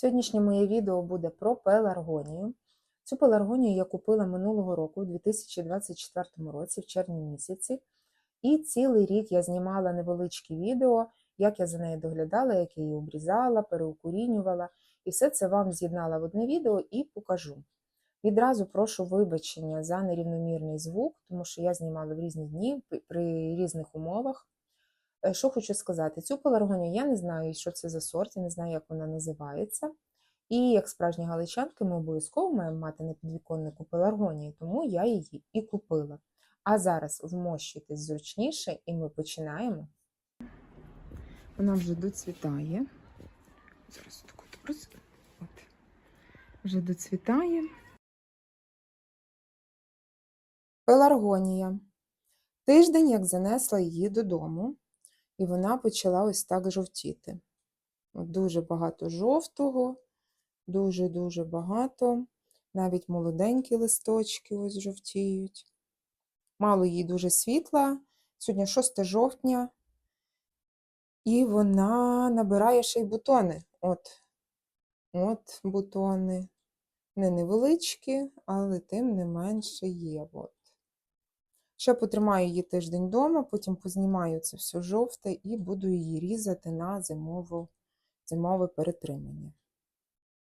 Сьогоднішнє моє відео буде про пеларгонію. Цю пеларгонію я купила минулого року, у 2024 році, в червні місяці. І цілий рік я знімала невеличкі відео, як я за нею доглядала, як я її обрізала, переукорінювала. І все це вам з'єднала в одне відео і покажу. Відразу прошу вибачення за нерівномірний звук, тому що я знімала в різні дні при різних умовах. Е, Що хочу сказати, цю пеларгонію я не знаю, що це за сорт, я не знаю, як вона називається. І як справжні галичанки, ми обов'язково маємо мати на підвіконнику пеларгонії, тому я її і купила. А зараз вмощуйтесь зручніше, і ми починаємо. Вона вже доцвітає. Зараз таку. От. Вже доцвітає. Пеларгонія. Тиждень, як занесла її додому, і вона почала ось так жовтіти. Дуже багато жовтого, дуже-дуже багато. Навіть молоденькі листочки ось жовтіють. Мало їй дуже світла. Сьогодні 6 жовтня, і вона набирає ще й бутони. От, от бутони. Не невеличкі, але тим не менше є. От. Ще потримаю її тиждень вдома, потім познімаю це все жовте і буду її різати на зимову, зимове перетримання.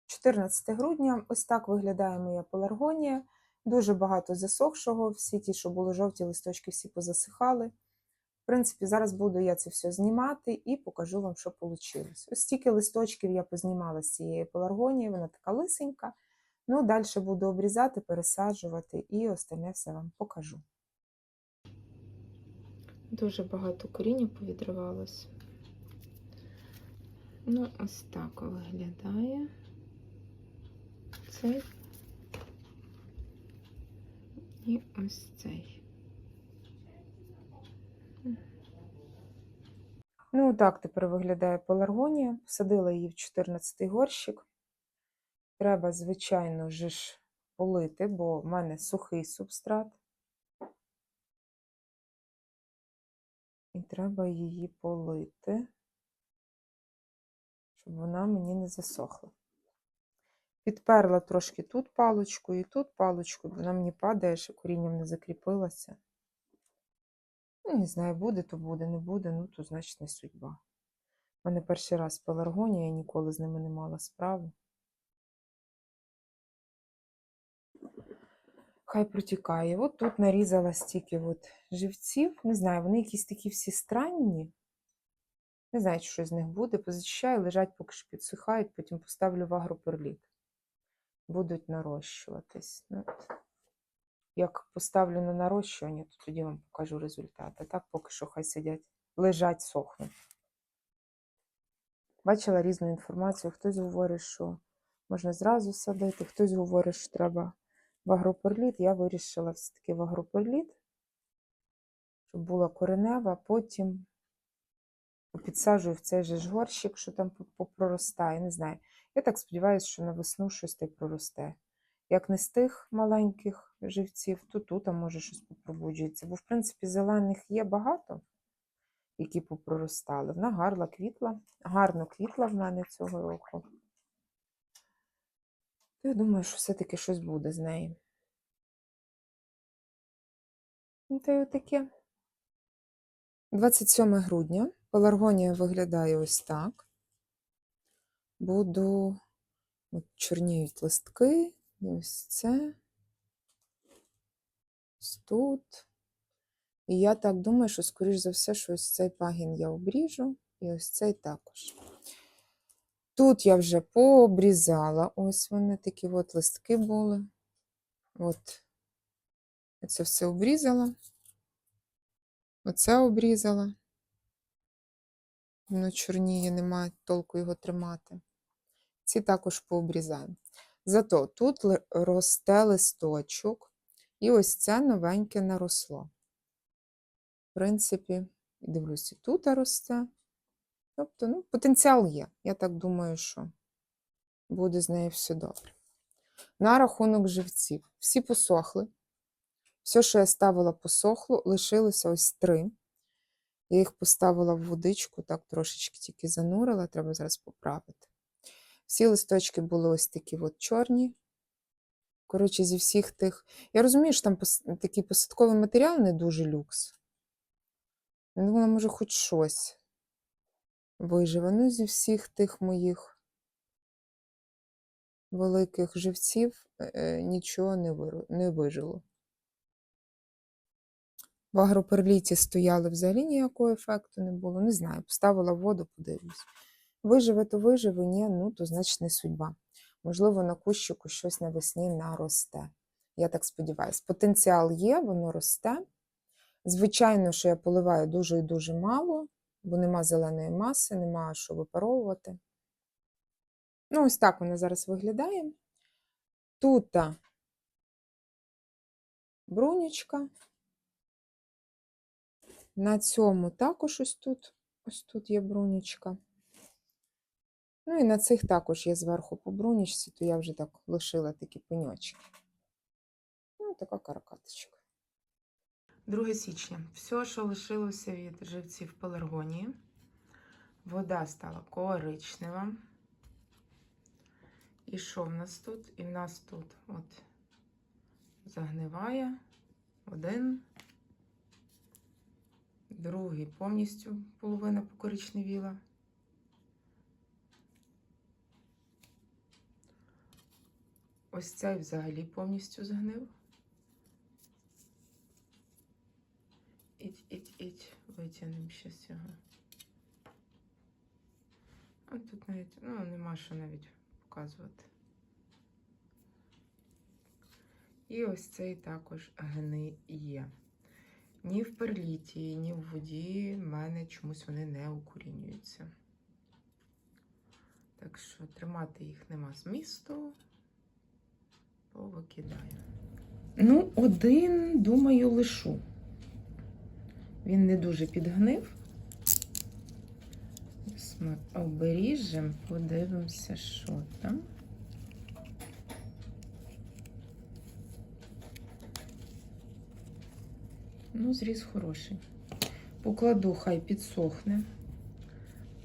14 грудня ось так виглядає моя пеларгонія. Дуже багато засохшого, всі ті, що були жовті листочки, всі позасихали. В принципі, зараз буду я це все знімати і покажу вам, що вийшло. Ось стільки листочків я познімала з цієї пеларгонії, вона така лисенька. Ну, далі буду обрізати, пересаджувати і остальне все вам покажу. Дуже багато коріння повідривалось. Ну, ось так виглядає цей і ось цей. Ну, так тепер виглядає пеларгонія. Посадила її в 14-й горщик. Треба, звичайно ж, полити, бо в мене сухий субстрат. І треба її полити, щоб вона мені не засохла. Підперла трошки тут паличку і тут паличку, вона мені падає, що корінням не закріпилася. Ну, не знаю, буде, то буде, не буде, ну то значить не судьба. У мене перший раз пеларгонія, я ніколи з ними не мала справи. Хай протікає. От тут нарізала стільки от живців. Не знаю, вони якісь такі всі странні. Не знаю, щось з них буде. Позачищаю, лежать, поки що підсихають, потім поставлю в агроперліт. Будуть нарощуватись. Ну, от. Як поставлю на нарощування, то тоді вам покажу результат. А так поки що хай сидять, лежать, сохнуть. Бачила різну інформацію. Хтось говорить, що можна зразу садити, хтось говорить, що треба в агроперліт. Я вирішила все-таки в агроперліт, щоб була коренева, потім підсаджую в цей же ж горщик, що там попроростає. Не знаю. Я так сподіваюся, що на весну щось та й проросте. Як не з тих маленьких живців, то тут а може щось попробуджується. Бо, в принципі, зелених є багато, які попроростали. Вона гарла квітла, гарно квітла в мене цього року. Я думаю, що все-таки щось буде з неї. Ну, Та й отаке. 27 грудня. Пеларгонія виглядає ось так. Буду от, чорніють листки. І ось це. Ось тут. І я так думаю, що, скоріш за все, що ось цей пагін я обріжу, і ось цей також. Тут я вже пообрізала. Ось вони такі от листки були. От. Це все обрізала. Оце обрізала. Воно чорніє, немає толку його тримати. Ці також пообрізаємо. Зато тут росте листочок, і ось це новеньке наросло. В принципі, дивлюся, тут росте. Тобто, ну, потенціал є. Я так думаю, що буде з нею все добре. На рахунок живців. Всі посохли. Все, що я ставила, посохло, лишилося ось три. Я їх поставила в водичку, так трошечки тільки занурила, треба зараз поправити. Всі листочки були ось такі от чорні. Коротше, зі всіх тих. Я розумію, що там такий посадковий матеріал не дуже люкс. Я думала, може, хоч щось виживе. Ну, зі всіх тих моїх великих живців е, е, нічого не, виру- не вижило. В агроперліті стояли взагалі ніякого ефекту не було. Не знаю, поставила воду, подивлюсь. Виживе, то виживе, ні, ну то значить не судьба. Можливо, на кущику щось навесні наросте. Я так сподіваюся. Потенціал є, воно росте. Звичайно, що я поливаю дуже і дуже мало, бо нема зеленої маси, нема що випаровувати. Ну, ось так вона зараз виглядає. Тут брунючка. На цьому також ось тут, ось тут є брунічка. Ну і на цих також є зверху по брунічці, то я вже так лишила такі пеньочки. Ну, така каракаточка. 2 січня. Все, що лишилося від живців пеларгонії. Вода стала коричнева. І що в нас тут? І в нас тут от загниває один, другий повністю половина покоричневіла. Ось цей взагалі повністю згнив. Іть, іть, іть, витягнемо щас його. А тут навіть, ну, нема що навіть показувати. І ось цей також гниє. Ні в перліті, ні в воді в мене чомусь вони не укорінюються. Так що тримати їх нема змісту. Повикидаю. Ну, один, думаю, лишу. Він не дуже підгнив. Ось Ми оберіжемо, подивимося, що там. Ну, зріз хороший. Покладу, хай підсохне.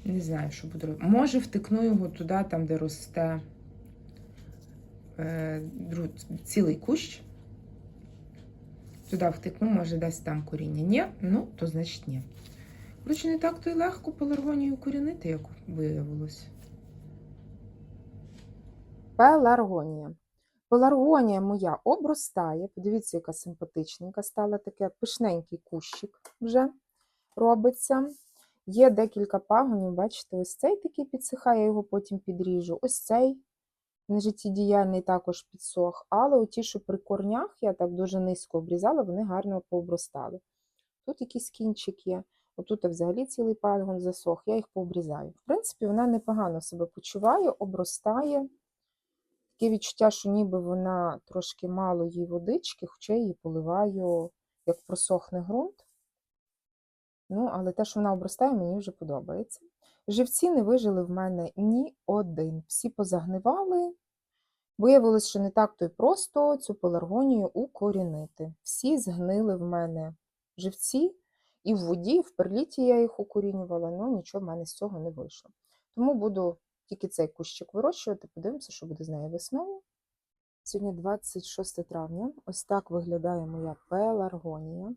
Не знаю, що буду робити. Може, втикну його туди, там, де росте е, цілий кущ. Туди втикну, може, дасть там коріння. Ні, ну, то значить ні. Коротше, не так то й легко пеларгонію корінити, як виявилось. Пеларгонія. Пеларгонія моя обростає. Подивіться, яка симпатичненька стала таке пишненький кущик вже робиться. Є декілька пагонів, бачите, ось цей такий підсихає, я його потім підріжу. Ось цей нежиттєдіяльний також підсох. Але оті, що при корнях я так дуже низько обрізала, вони гарно пообростали. Тут якийсь кінчик є. Отут взагалі цілий пагон засох, я їх пообрізаю. В принципі, вона непогано себе почуває, обростає. Таке відчуття, що ніби вона трошки мало їй водички, хоча я її поливаю, як просохне ґрунт. Ну, але те, що вона обростає, мені вже подобається. Живці не вижили в мене ні один. Всі позагнивали. Виявилось, що не так то й просто цю пеларгонію укорінити. Всі згнили в мене живці, і в воді, і в перліті я їх укорінювала, але нічого в мене з цього не вийшло. Тому буду тільки цей кущик вирощувати, подивимося, що буде з нею весною. Сьогодні 26 травня. Ось так виглядає моя пеларгонія.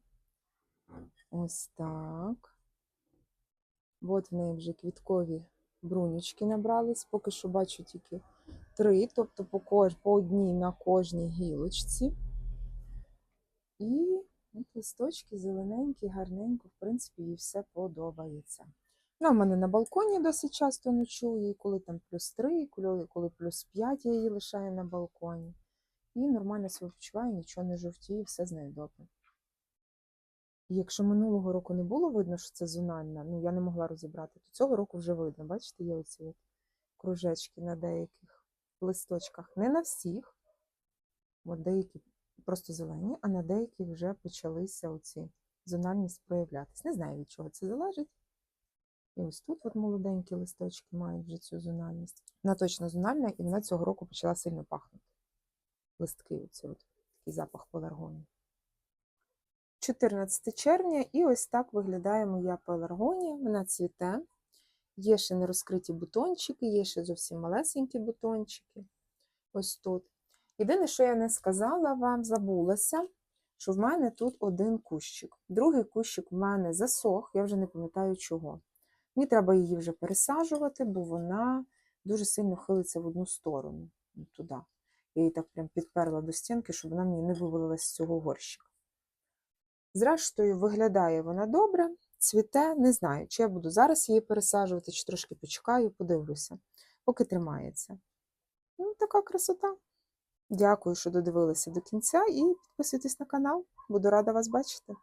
Ось так. От в неї вже квіткові брунючки набрались. Поки що бачу тільки три, тобто по, по одній на кожній гілочці. І от листочки зелененькі, гарненько, в принципі, їй все подобається. Вона в мене на балконі досить часто ночує, і коли там плюс 3, коли, плюс 5 я її лишаю на балконі. І нормально себе почуває, нічого не жовтіє, все з нею добре. І якщо минулого року не було видно, що це зональна, ну я не могла розібрати, то цього року вже видно. Бачите, є оці от кружечки на деяких листочках. Не на всіх, от деякі просто зелені, а на деяких вже почалися оці зональність проявлятись. Не знаю, від чого це залежить. І ось тут от молоденькі листочки мають вже цю зональність. Вона точно зональна, і вона цього року почала сильно пахнути. Листки, оці от, такий запах пеларгонії. 14 червня, і ось так виглядає моя пеларгонія. Вона цвіте. Є ще нерозкриті бутончики, є ще зовсім малесенькі бутончики. Ось тут. Єдине, що я не сказала вам, забулася, що в мене тут один кущик. Другий кущик в мене засох, я вже не пам'ятаю чого. Мені треба її вже пересаджувати, бо вона дуже сильно хилиться в одну сторону. ну, Туди. Я її так прям підперла до стінки, щоб вона мені не вивалилась з цього горщика. Зрештою, виглядає вона добре, цвіте, не знаю, чи я буду зараз її пересаджувати, чи трошки почекаю, подивлюся, поки тримається. Ну, така красота. Дякую, що додивилися до кінця, і підписуйтесь на канал. Буду рада вас бачити.